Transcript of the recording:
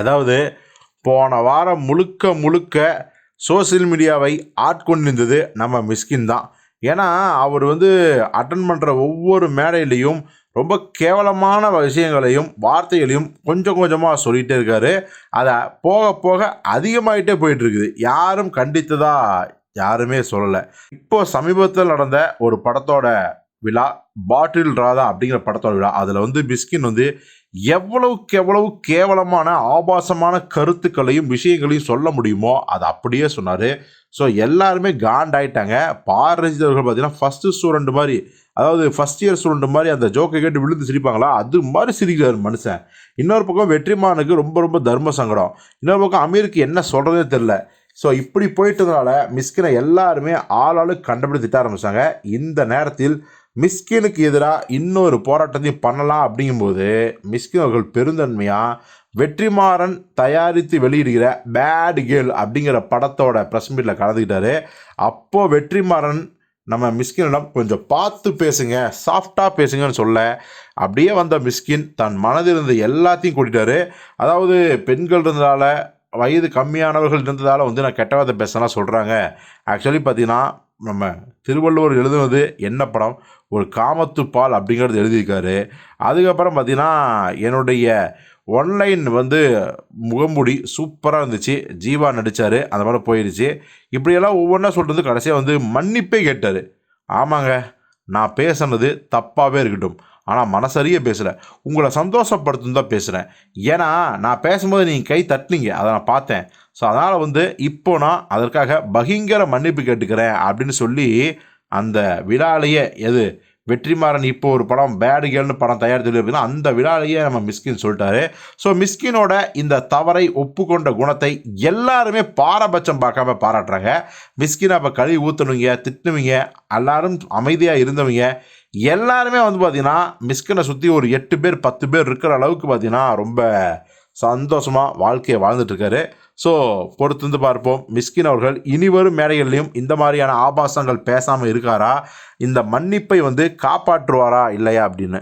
அதாவது போன வாரம் முழுக்க முழுக்க சோஷியல் மீடியாவை ஆட்கொண்டிருந்தது நம்ம மிஸ்கின் தான். ஏன்னா அவர் வந்து அட்டன் பண்ணுற ஒவ்வொரு மேடையிலையும் ரொம்ப கேவலமான விஷயங்களையும் வார்த்தைகளையும் கொஞ்சம் கொஞ்சமாக சொல்லிகிட்டே இருக்காரு. அதை போக போக அதிகமாயிட்டே போயிட்டு இருக்குது யாரும் கண்டித்ததா யாருமே சொல்லலை. இப்போ சமீபத்தில் நடந்த ஒரு படத்தோட விழா பாட்டில் ராதா அப்படிங்கிற படத்தோட விழா. அதில் வந்து மிஸ்கின் வந்து எவ்வளவுக்கு எவ்வளவு கேவலமான ஆபாசமான கருத்துக்களையும் விஷயங்களையும் சொல்ல முடியுமோ அதை அப்படியே சொன்னார். ஸோ எல்லாருமே காண்டாயிட்டாங்க பாரஞ்சித் பார்த்தீங்கன்னா ஃபஸ்ட்டு ஸ்டூடெண்ட் மாதிரி அதாவது ஃபஸ்ட் இயர் ஸ்டூடெண்ட் மாதிரி அந்த ஜோக்கை கேட்டு விழுந்து சிரிப்பாங்களா? அது மாதிரி சிரிக்கிறார் மனுஷன். இன்னொரு பக்கம் வெற்றிமானுக்கு ரொம்ப ரொம்ப தர்ம சங்கடம். இன்னொரு பக்கம் அமீருக்கு என்ன சொல்கிறதே தெரில ஸோ இப்படி போயிட்டதுனால மிஸ்கினை எல்லாருமே ஆளாளு கண்டுபிடி திட்ட ஆரம்பித்தாங்க இந்த நேரத்தில் மிஸ்கினுக்கு எதிராக இன்னொரு போராட்டத்தையும் பண்ணலாம் அப்படிங்கும்போது மிஸ்கின் அவர்கள் பெருந்தன்மையாக வெற்றிமாறன் தயாரித்து வெளியிடுகிற பேட் கேர்ள் அப்படிங்கிற படத்தோட ப்ரெஸ் மீட்டில் கலந்துக்கிட்டாரு. அப்போது வெற்றிமாறன் நம்ம மிஸ்கினிடம் கொஞ்சம் பார்த்து பேசுங்க சாஃப்டாக பேசுங்கன்னு சொல்ல அப்படியே வந்த மிஸ்கின் தன் மனதில் இருந்த எல்லாத்தையும் கூட்டிட்டாரு. அதாவது பெண்கள் இருந்ததால் வயது கம்மியானவர்கள் இருந்ததால் வந்து நான் கெட்ட வார்த்தை பேசலாம் சொல்கிறாங்க ஆக்சுவலி பார்த்தீங்கன்னா நம்ம திருவள்ளுவர் எழுதுனது என்ன படம்? ஒரு காமத்துப்பால் அப்படிங்கிறது எழுதியிருக்காரு. அதுக்கப்புறம் பார்த்தீங்கன்னா என்னுடைய ஒன்லைன் வந்து முகமுடி சூப்பராக இருந்துச்சு. ஜீவா நடித்தார் அந்த மாதிரி போயிடுச்சு இப்படியெல்லாம் ஒவ்வொன்றா சொல்கிறது கடைசியாக வந்து மன்னிப்பே கேட்டார். ஆமாங்க நான் பேசுனது தப்பாகவே இருக்கட்டும். ஆனால் மனசறிய பேசுகிறேன் உங்களை சந்தோஷப்படுத்தும் தான் பேசுகிறேன் ஏன்னா நான் பேசும்போது நீங்கள் கை தட்டினீங்க. அதை நான் பார்த்தேன். ஸோ அதனால் வந்து இப்போ நான் அதற்காக பகிங்கர மன்னிப்பு கேட்டுக்கிறேன் அப்படின்னு சொல்லி அந்த விழாலேயே எது வெற்றிமாறன் இப்போ ஒரு படம் பேடு கேள்னு படம் தயாரித்து அப்படின்னா அந்த விழாலேயே நம்ம மிஸ்கின் சொல்லிட்டாரு. ஸோ மிஸ்கினோட இந்த தவறை ஒப்புக்கொண்ட குணத்தை எல்லாருமே பாரபட்சம் பார்க்காம பாராட்டுறாங்க. மிஸ்கினை அப்போ கழுவி ஊற்றுனவங்க திட்டுனவங்க எல்லாரும் அமைதியாக இருந்தவங்க எல்லாருமே வந்து பார்த்தீங்கன்னா மிஸ்கினை சுற்றி ஒரு எட்டு பேர் பத்து பேர் இருக்கிற அளவுக்கு பார்த்தீங்கன்னா ரொம்ப சந்தோஷமாக வாழ்க்கையை வாழ்ந்துட்டுருக்காரு. ஸோ பொறுத்திருந்து பார்ப்போம். மிஸ்கின் அவர்கள் இனிவரும் மேடைகள்லையும் இந்த மாதிரியான ஆபாசங்கள் பேசாமல் இருக்காரா? இந்த மன்னிப்பை வந்து காப்பாற்றுவாரா இல்லையா அப்படின்னு.